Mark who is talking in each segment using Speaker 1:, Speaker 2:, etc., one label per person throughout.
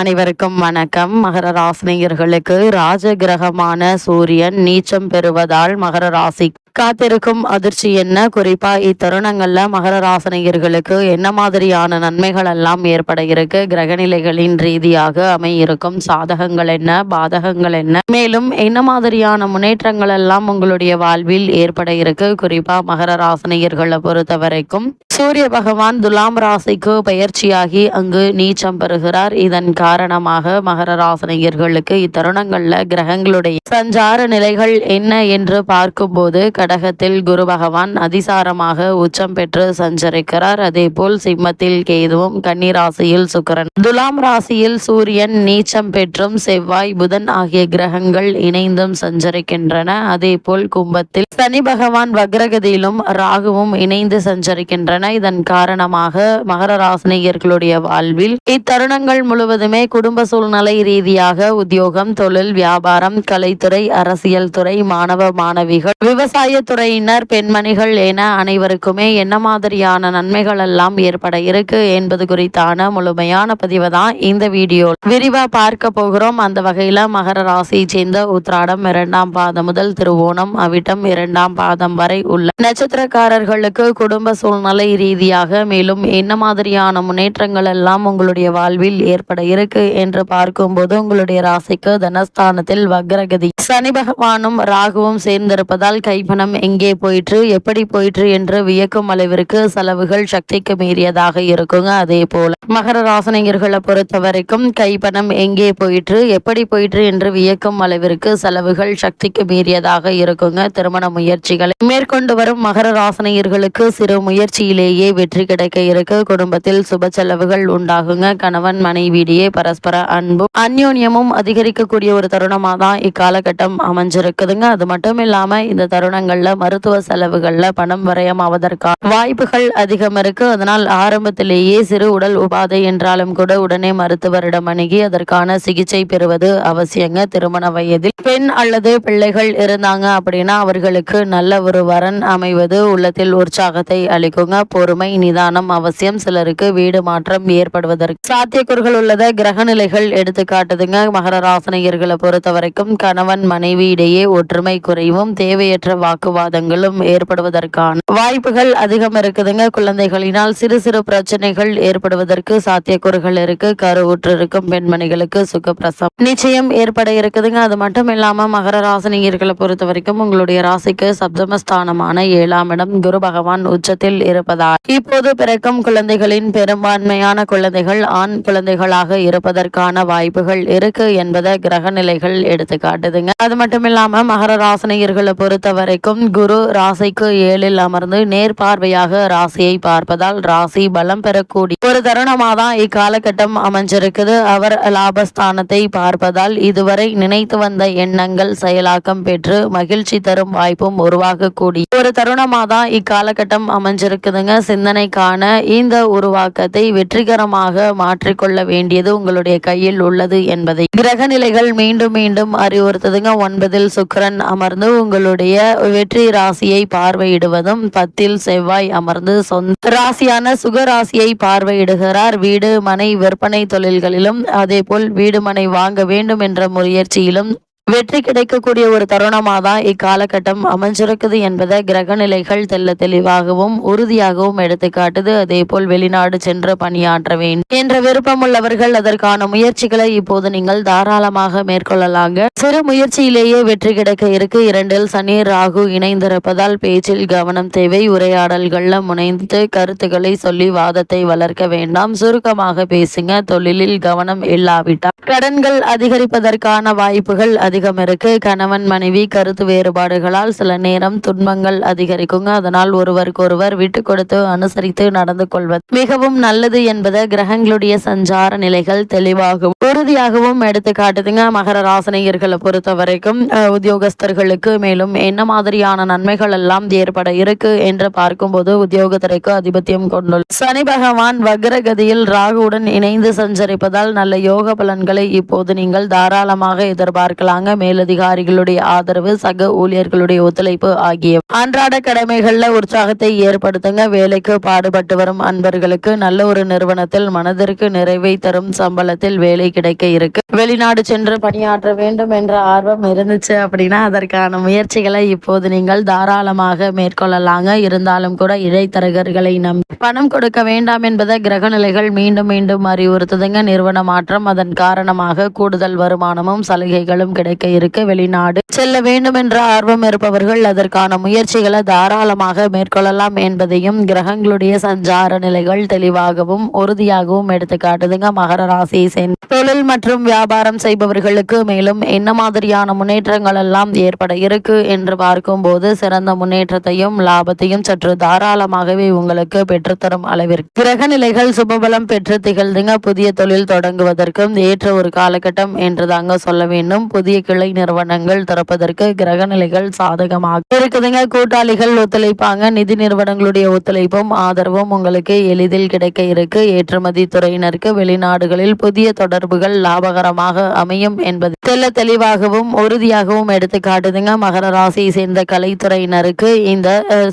Speaker 1: அனைவருக்கும் வணக்கம். மகர ராசினியர்களுக்கு ராஜ கிரகமான சூரியன் நீச்சம் பெறுவதால் மகர ராசி காத்திருக்கும் அதிர்ச்சி என்ன? குறிப்பா இத்தருணங்கள்ல மகர ராசினியர்களுக்கு என்ன மாதிரியான நன்மைகள் எல்லாம் ஏற்பட இருக்கு கிரகநிலைகளின் ரீதியாக அமையிருக்கும் சாதகங்கள் என்ன? பாதகங்கள் என்ன? மேலும் என்ன மாதிரியான முன்னேற்றங்கள் எல்லாம் உங்களுடைய வாழ்வில் ஏற்பட இருக்கு குறிப்பா மகர ராசினியர்களை பொறுத்த வரைக்கும் சூரிய பகவான் துலாம் ராசிக்கு பயிற்சியாகி அங்கு நீச்சம் பெறுகிறார். இதன் காரணமாக மகர ராசினியர்களுக்கு இத்தருணங்கள்ல கிரகங்களுடைய சஞ்சார நிலைகள் என்ன என்று பார்க்கும்போது கடகத்தில் குரு பகவான் அதிசாரமாக உச்சம் பெற்று சஞ்சரிக்கிறார். அதே போல் சிம்மத்தில் கேதுவும் கன்னி ராசியில் சுக்கிரன். துலாம் ராசியில் சூரியன் நீச்சம் பெற்றும் செவ்வாய் புதன் ஆகிய கிரகங்கள் இணைந்தும் சஞ்சரிக்கின்றன. அதே போல் கும்பத்தில் சனி பகவான் வக்ரகதியிலும் ராகுவும் இணைந்து சஞ்சரிக்கின்றன. இதன் காரணமாக மகர ராசினியர்களுடைய வாழ்வில் இத்தருணங்கள் முழுவதுமே குடும்ப சூழ்நிலை ரீதியாக உத்தியோகம் தொழில் வியாபாரம் கலைத்துறை அரசியல் துறை மாணவ மாணவிகள் விவசாய துறையினர் பெண்மணிகள் என அனைவருக்குமே என்ன மாதிரியான நன்மைகள் எல்லாம் ஏற்பட இருக்கு என்பது குறித்தான முழுமையான பதிவு தான் இந்த வீடியோ. விரிவா பார்க்க போகிறோம். அந்த வகையில மகர ராசியை சேர்ந்த உத்ராடம் இரண்டாம் பாதம் முதல் திருவோணம் அவிட்டம் இரண்டாம் பாதம் வரை உள்ள நட்சத்திரக்காரர்களுக்கு குடும்ப சூழ்நிலை ரீதியாக மேலும் என்ன மாதிரியான முன்னேற்றங்கள் எல்லாம் உங்களுடைய வாழ்வில் ஏற்பட இருக்கு என்று பார்க்கும்போது உங்களுடைய ராசிக்கு தனஸ்தானத்தில் வக்ரகதி. சனி பகவானும் ராகுவும் சேர்ந்திருப்பதால் பணம் எங்கே போயிற்று எப்படி போயிற்று என்று வியக்கும் அளவிற்கு செலவுகள் சக்திக்கு மீறியதாக இருக்குங்க. அதே போல மகர ராசனிகர்களை பொறுத்த வரைக்கும் கைப்பணம் எங்கே போயிற்று எப்படி போயிற்று என்று வியக்கும் அளவிற்கு செலவுகள் சக்திக்கு மீறியதாக இருக்குங்க. திருமண முயற்சிகளை மேற்கொண்டு வரும் மகர ராசனியர்களுக்கு சிறு முயற்சியிலேயே வெற்றி கிடைக்க இருக்கு. குடும்பத்தில் சுப செலவுகள் உண்டாகுங்க. கணவன் மனைவியிடையே பரஸ்பர அன்பும் அந்யோன்யமும் அதிகரிக்கக்கூடிய ஒரு தருணமாக தான் இக்காலகட்டம் அமைஞ்சிருக்குதுங்க. அது மட்டும் இல்லாம இந்த தருணங்கள் தருணங்கள்ல மருத்துவ செலவுகளில் பணம் விரயமாவதற்கான வாய்ப்புகள் அதிகம் இருக்கு அதனால் ஆரம்பத்திலேயே சிறு உடல் உபாதை என்றாலும் கூட உடனே மருத்துவரிடம் அணுகி அதற்கான சிகிச்சை பெறுவது அவசியங்க. திருமண வயதில் பெண் அல்லது பிள்ளைகள் இருந்தாங்க அப்படின்னா அவர்களுக்கு நல்ல ஒரு வரன் அமைவது உள்ளத்தில் உற்சாகத்தை அளிக்குங்க. பொறுமை நிதானம் அவசியம். சிலருக்கு வீடு மாற்றம் ஏற்படுவதற்கு சாத்தியக்கூறுகள் உள்ளத கிரக நிலைகள் எடுத்து காட்டுதுங்க மகர ராசனையர்களை பொறுத்த வரைக்கும் கணவன் மனைவி இடையே ஒற்றுமை குறைவும் தேவையற்ற வாக்கு வாக்குவாதங்களும் ஏற்படுவதற்கான வாய்ப்புகள் அதிகம் இருக்குதுங்க. குழந்தைகளினால் சிறு சிறு பிரச்சனைகள் ஏற்படுவதற்கு சாத்தியக்கூறுகள் இருக்கு. கருவுற்று இருக்கும் பெண்மணிகளுக்கு சுகப்பிரசம் நிச்சயம் ஏற்பட இருக்குதுங்க. அது மட்டும் இல்லாம மகர ராசினியர்களை பொறுத்த வரைக்கும் உங்களுடைய ராசிக்கு சப்தமஸ்தானமான ஏழாம் இடம் குரு பகவான் உச்சத்தில் இருப்பதால் இப்போது பிறக்கும் குழந்தைகளின் பெரும்பான்மையான குழந்தைகள் ஆண் குழந்தைகளாக இருப்பதற்கான வாய்ப்புகள் இருக்கு என்பதை கிரக நிலைகள் எடுத்து காட்டுதுங்க அது மட்டும் இல்லாம மகர ராசினியர்களை பொறுத்த வரைக்கும் இருக்கும். குரு ராசிக்கு ஏழில் அமர்ந்து நேர் பார்வையாக ராசியை பார்ப்பதால் ராசி பலம் பெறக்கூடிய ஒரு தருணமாக தான் இக்காலகட்டம் அமைஞ்சிருக்குது. அவர் லாபஸ்தானத்தை பார்ப்பதால் இதுவரை நினைத்து வந்த எண்ணங்கள் செயலாக்கம் பெற்று மகிழ்ச்சி தரும் வாய்ப்பும் உருவாகக்கூடிய ஒரு தருணமாக தான் இக்காலகட்டம் அமைஞ்சிருக்குதுங்க. சிந்தனைக்கான இந்த உருவாக்கத்தை வெற்றிகரமாக மாற்றிக்கொள்ள வேண்டியது உங்களுடைய கையில் உள்ளது என்பதை கிரக நிலைகள் மீண்டும் மீண்டும் அறிவுறுத்துதுங்க. ஒன்பதில் சுக்கரன் அமர்ந்து உங்களுடைய வெற்றி ராசியை பார்வையிடுவதும் பத்தில் செவ்வாய் அமர்ந்து சொந்த ராசியான சுக ராசியை பார்வையிடுகிறார். வீடு மனை விற்பனை தொழில்களிலும் அதே போல் வீடு மனை வாங்க வேண்டும் என்ற முயற்சியிலும் வெற்றி கிடைக்கக்கூடிய ஒரு தருணமாக தான் இக்காலகட்டம் அமைஞ்சிருக்குது என்பதை கிரகநிலைகள் தெல்ல தெளிவாகவும் உறுதியாகவும் எடுத்துக்காட்டுது அதே போல் வெளிநாடு சென்று பணியாற்ற வேண்டும் என்ற விருப்பம் உள்ளவர்கள் அதற்கான முயற்சிகளை இப்போது நீங்கள் தாராளமாக மேற்கொள்ளலாங்க. சிறு முயற்சியிலேயே வெற்றி கிடைக்க இருக்கு. இரண்டில் சனி ராகு இணைந்திருப்பதால் பேச்சில் கவனம் தேவை. உரையாடல்கள்ல முனைந்து கருத்துக்களை சொல்லி வாதத்தை வளர்க்க வேண்டாம். சுருக்கமாக பேசுங்க. தொழிலில் கவனம் இல்லாவிட்டால் கடன்கள் அதிகரிப்பதற்கான வாய்ப்புகள் அதிகம் இருக்கு. கணவன் மனைவி கருத்து வேறுபாடுகளால் சில நேரம் துன்பங்கள் அதிகரிக்குங்க. அதனால் ஒருவருக்கொருவர் விட்டு கொடுத்து அனுசரித்து நடந்து கொள்வது மிகவும் நல்லது என்பதை கிரகங்களுடைய சஞ்சார நிலைகள் தெளிவாகும். உறுதியாகவும் எடுத்து காட்டுதுங்க. மகர ராசனையர்களை பொறுத்த வரைக்கும் உத்தியோகஸ்தர்களுக்கு மேலும் என்ன மாதிரியான நன்மைகள் எல்லாம் ஏற்பட இருக்கு என்று பார்க்கும்போது உத்தியோகத்துறைக்கு அதிபத்தியம் கொண்டுள்ள சனி பகவான் வக்ரகதியில் ராகுவுடன் இணைந்து சஞ்சரிப்பதால் நல்ல யோக பலன்களை இப்போது நீங்கள் தாராளமாக எதிர்பார்க்கலாங்க. மேலதிகாரிகளுடைய ஆதரவு சக ஊழியர்களுடைய ஒத்துழைப்பு ஆகிய அன்றாட கடமைகள்ல உற்சாகத்தை ஏற்படுத்துங்க. வேலைக்கு பாடுபட்டு வரும் அன்பர்களுக்கு நல்ல ஒரு நிறுவனத்தில் மனதிற்கு நிறைவை தரும் சம்பளத்தில் வேலை கிடைக்க இருக்கு. வெளிநாடு சென்று பணியாற்ற வேண்டும் என்ற ஆர்வம் இருந்துச்சு அப்படின்னா அதற்கான முயற்சிகளை இப்போது நீங்கள் தாராளமாக மேற்கொள்ளலாங்க. இருந்தாலும் கூட இடைத்தரகர்களை நம்பி பணம் கொடுக்க வேண்டாம் என்பதை கிரக நிலைகள் மீண்டும் மீண்டும் அறிவுறுத்துதுங்க. நிறுவன மாற்றம் அதன் காரணமாக கூடுதல் வருமானமும் சலுகைகளும் கிடைக்க இருக்கு. வெளிநாடு செல்ல வேண்டும் என்ற ஆர்வம் இருப்பவர்கள் அதற்கான முயற்சிகளை தாராளமாக மேற்கொள்ளலாம் என்பதையும் கிரகங்களுடைய சஞ்சார நிலைகள் தெளிவாகவும் உறுதியாகவும் எடுத்துக்காட்டுதுங்க. மகர ராசியை சேர்ந்த தொழில் மற்றும் வியாபாரம் செய்பவர்களுக்கு மேலும் என்ன மாதிரியான முன்னேற்றங்கள் எல்லாம் ஏற்பட இருக்கு என்று பார்க்கும்போது சிறந்த முன்னேற்றத்தையும் லாபத்தையும் சற்று தாராளமாகவே உங்களுக்கு பெற்றுத்தரும் அளவிற்கு. கிரக நிலைகள் சுபபலம் பெற்று திகழ்ந்துங்க. புதிய தொழில் தொடங்குவதற்கும் ஏற்ற ஒரு காலகட்டம் என்று தாங்க சொல்ல வேண்டும். புதிய கிளை நிறுவனங்கள் திறப்பதற்கு கிரக நிலைகள் சாதகமாக இருக்குதுங்க. கூட்டாளிகள் ஒத்துழைப்பாங்க. நிதி நிறுவனங்களுடைய ஒத்துழைப்பும் ஆதரவும் உங்களுக்கு எளிதில் கிடைக்க இருக்கு. ஏற்றுமதி துறையினருக்கு வெளிநாடுகளில் புதிய தொடர்புகள் லாபகரமாக அமையும் என்பது தெல்ல தெளிவாகவும் உறுதியாகவும் எடுத்து காட்டுதுங்க. மகர ராசியை சேர்ந்த கலைத்துறையினருக்கு இந்த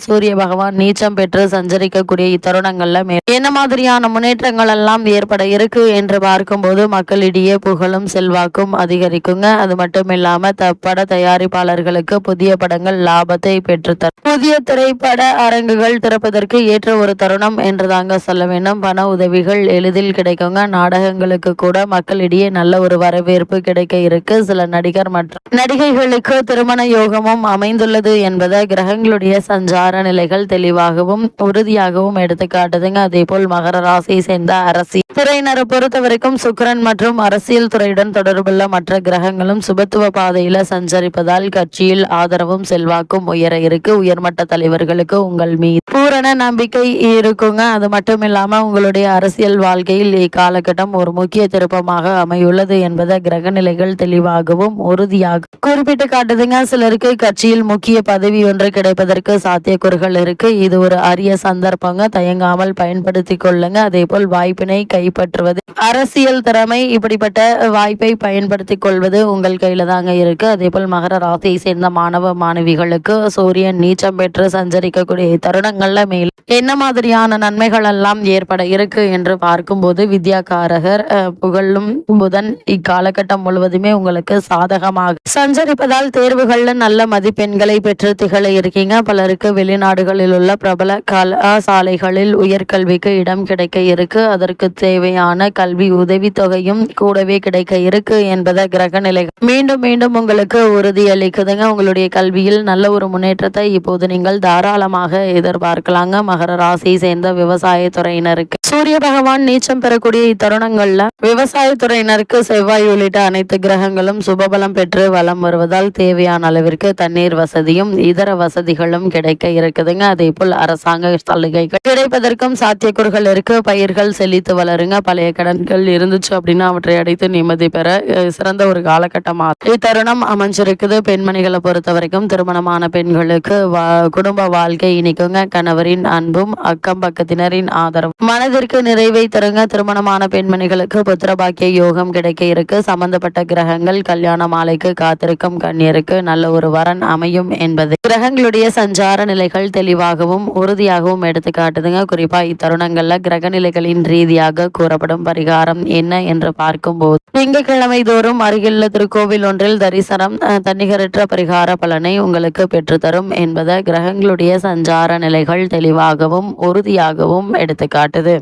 Speaker 1: சூரிய பகவான் நீச்சம் பெற்று சஞ்சரிக்கக்கூடிய இத்தருணங்கள்ல என்ன மாதிரியான முன்னேற்றங்கள் எல்லாம் ஏற்பட இருக்கு என்று பார்க்கும்போது மக்களிடையே புகழும் செல்வாக்கும் அதிகரிக்குங்க. அது மட்டும் இல்லாம பட தயாரிப்பாளர்களுக்கு புதிய படங்கள் லாபத்தை பெற்றுத்தரும். புதிய திரைப்பட அரங்குகள் திறப்பதற்கு ஏற்ற ஒரு தருணம் என்று தாங்க சொல்ல வேண்டும். பண உதவிகள் எளிதில் கிடைக்குங்க. நாடகங்களுக்கு கூட மக்கள் மக்களிடையே நல்ல ஒரு வரவேற்பு கிடைக்க இருக்கு. சில நடிகர் மற்றும் நடிகைகளுக்கு திருமண யோகமும் அமைந்துள்ளது என்பதை கிரகங்களுடைய சஞ்சார நிலைகள் தெளிவாகவும் உறுதியாகவும் எடுத்துக்காட்டுதுங்க. அதே போல் மகர ராசியை சேர்ந்த அரசியல் துறையினரை பொறுத்த வரைக்கும் மற்றும் அரசியல் துறையுடன் தொடர்புள்ள மற்ற கிரகங்களும் சுபத்துவ பாதையில சஞ்சரிப்பதால் கட்சியில் ஆதரவும் செல்வாக்கும் உயர இருக்கு. உயர்மட்ட தலைவர்களுக்கு உங்கள் மீது பூரண நம்பிக்கை இருக்குங்க. அது மட்டும் இல்லாம உங்களுடைய அரசியல் வாழ்க்கையில் இக்காலகட்டம் ஒரு முக்கிய திருப்பமாக அமையுள்ளது என்பதை கிரக நிலைகள் தெளிவாகவும் உறுதியாக குறிப்பிட்டு காட்டுதுங்க. சிலருக்கு கட்சியில் முக்கிய பதவி ஒன்று கிடைப்பதற்கு சாத்தியக்கூறுகள் இருக்கு. இது ஒரு அரிய சந்தர்ப்பங்க. தயங்காமல் பயன்படுத்தி கொள்ளுங்க. அதே போல் வாய்ப்பினை கைப்பற்றுவது அரசியல் திறமை இப்படிப்பட்ட வாய்ப்பை பயன்படுத்தி கொள்வது உங்கள் கையில தாங்க இருக்கு. அதே போல் மகர ராசியை சேர்ந்த மாணவ மாணவிகளுக்கு சூரியன் நீச்சம் பெற்று சஞ்சரிக்கக்கூடிய தருணங்கள்ல மேல் என்ன மாதிரியான நன்மைகள் எல்லாம் ஏற்பட இருக்கு என்று பார்க்கும்போது வித்யாகாரகர் புகழும் புதன் இக்காலகட்டம் முழுவதுமே உங்களுக்கு சாதகமாக சஞ்சரிப்பதால் தேர்வுகள்ல நல்ல மதிப்பெண்களை பெற்று திகழ இருக்கீங்க. பலருக்கு வெளிநாடுகளில் உள்ள பிரபல கலாசாலைகளில் உயர்கல்விக்கு இடம் கிடைக்க இருக்கு. அதற்கு தேவையான கல்வி உதவித்தொகையும் கூடவே கிடைக்க இருக்கு என்பதை கிரக நிலைகள் மீண்டும் மீண்டும் உங்களுக்கு உறுதியளிக்குதுங்க. உங்களுடைய கல்வியில் நல்ல ஒரு முன்னேற்றத்தை இப்போது நீங்கள் தாராளமாக எதிர்பார்க்கலாங்க. மகர ராசியை சேர்ந்த விவசாய துறையினருக்கு சூரிய பகவான் நீச்சம் பெறக்கூடிய இத்தருணங்கள்ல விவசாய துறையினருக்கு செவ்வாய் உள்ளிட்ட அனைத்து கிரகங்களும் சுபபலம் பெற்று வலம் வருவதால் தேவையான அளவிற்கு தண்ணீர் வசதியும் இதர வசதிகளும் கிடைக்க இருக்குதுங்க. அதே போல் அரசாங்க சலுகைகள் கிடைப்பதற்கும் சாத்தியக்கூறுகள் இருக்கு. பயிர்கள் செழித்து வளருங்க. பழைய கடன்கள் இருந்துச்சு அப்படின்னா அவற்றை அடைத்து நிம்மதி பெற சிறந்த ஒரு காலகட்டமாக இத்தருணம் அமைஞ்சிருக்குது. பெண்மணிகளை பொறுத்த வரைக்கும் திருமணமான பெண்களுக்கு வா- குடும்ப வாழ்க்கை இனிக்குங்க. கணவரின் அன்பும் அக்கம் பக்கத்தினரின் ஆதரவும் மனதிற்கு நிறைவை தருங்க. திருமணமான பெண்மணிகளுக்கு புத்திரபாக்கிய யோகம் கிடைக்க இருக்கு. சம்பந்தப்பட்ட கிரகங்கள் கல்யாண மாலைக்கு காத்திருக்கும் கண்ணியருக்கு நல்ல ஒரு வரன் அமையும் என்பது. கிரகங்களுடைய சஞ்சார நிலைகள் தெளிவாகவும் உறுதியாகவும் எடுத்து காட்டுதுங்க. குறிப்பா இத்தருணங்கள்ல கிரக நிலைகளின் ரீதியாக கூறப்படும் பரிகாரம் என்ன என்று பார்க்கும்போது திங்கட்கிழமை தோறும் அருகிலுள்ள திருக்கோவில் ஒன்றில் தரிசனம் அஹ், தன்னிகரற்ற பரிகார பலனை உங்களுக்கு பெற்றுத்தரும் என்பதை கிரகங்களுடைய சஞ்சார நிலைகள் தெளிவாகவும் உறுதியாகவும் எடுத்து காட்டுது.